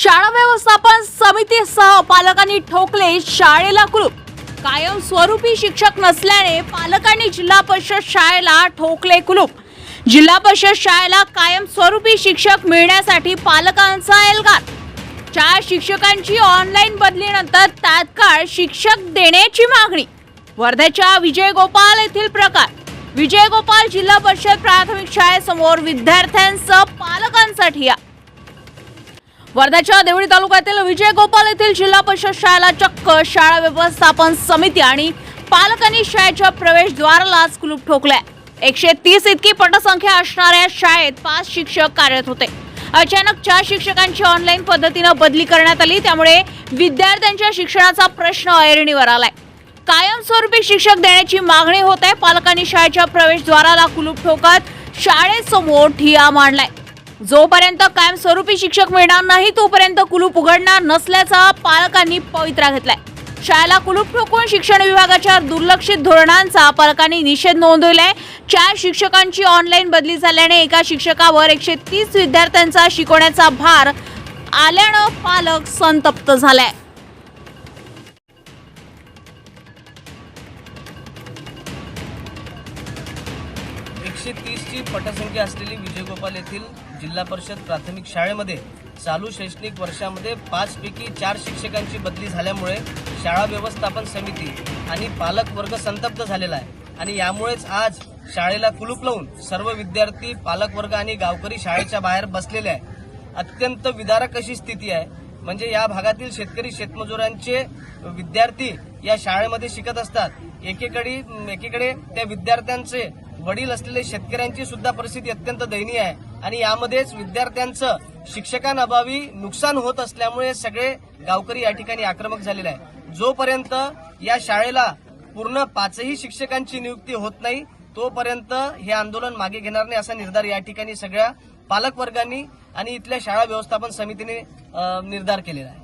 शाळा व्यवस्थापन समितीसह पालकांनी ठोकले शाळेला कुलूप. कायमस्वरूपी शिक्षक नसल्याने पालकांनी जिल्हा परिषद शाळेला ठोकले कुलूप. जिल्हा परिषद शाळेला कायमस्वरूपी शिक्षक मिळण्यासाठी पालकांचा एल्गार. चार शिक्षकांची ऑनलाईन बदलीनंतर तात्काळ शिक्षक देण्याची मागणी. वर्ध्याच्या विजय गोपाल येथील प्रकार. विजय गोपाल जिल्हा परिषद प्राथमिक शाळेसमोर विद्यार्थ्यांसह पालकांसाठी या. वर्ध्याच्या देवळी तालुक्यातील विजय गोपाल येथील जिल्हा परिषद शाळेला चक्क शाळा व्यवस्थापन समिती आणि पालकांनी शाळेच्या प्रवेशद्वारालाच कुलूप ठोकलाय. एकशे तीस इतकी पटसंख्या असणाऱ्या शाळेत पाच शिक्षक कार्यरत होते. अचानक चार शिक्षकांची ऑनलाईन पद्धतीनं बदली करण्यात आली त्यामुळे विद्यार्थ्यांच्या शिक्षणाचा प्रश्न ऐरणीवर आलाय. कायमस्वरूपी शिक्षक देण्याची मागणी होत आहे पालकांनी शाळेच्या प्रवेशद्वाराला कुलूप ठोकत शाळेसमोर ठिया मांडलाय. जोपर्यंत कायमस्वरूपी शिक्षक मिळणार नाही तोपर्यंत कुलूप उघडणार नसल्याचा पालकांनी पवित्रा घेतलाय. शाळेला कुलूप ठोकून शिक्षण विभागाच्या दुर्लक्षित धोरणांचा पालकांनी निषेध नोंदवलाय. चार शिक्षकांची ऑनलाईन बदली झाल्याने एका शिक्षकावर एकशे तीस विद्यार्थ्यांचा शिकवण्याचा भार आल्यानं पालक संतप्त झालाय. एकशे तीसची पटसंख्या असलेली विजयगोपाल येथील जिल्हा परिषद प्राथमिक शाळेमध्ये चालू शैक्षणिक वर्षामध्ये पाचपैकी चार शिक्षकांची बदली झाल्यामुळे शाळा व्यवस्थापन समिती आणि पालक वर्ग संतप्त झालेला आहे. आणि यामुळेच आज शाळेला कुलूप लावून सर्व विद्यार्थी पालक वर्ग आणि गावकरी शाळेच्या बाहेर बसलेले आहे अत्यंत विदारक अशी स्थिती आहे. म्हणजे या भागातील शेतकरी शेतमजुरांचे विद्यार्थी या शाळेमध्ये शिकत असतात. एकीकडे एकीकडे त्या विद्यार्थ्यांचे वडील असलेले शेतकऱ्यांची सुद्धा परिस्थिती अत्यंत दयनीय आहे. आणि यामध्येच विद्यार्थ्यांचं शिक्षकांअभावी नुकसान होत असल्यामुळे सगळे गावकरी या ठिकाणी आक्रमक झालेले आहे जोपर्यंत या शाळेला पूर्ण पाचही शिक्षकांची नियुक्ती होत नाही तोपर्यंत हे आंदोलन मागे घेणार नाही असा निर्धार या ठिकाणी सगळ्या पालकवर्गांनी आणि इथल्या शाळा व्यवस्थापन समितीने निर्धार केलेला आहे.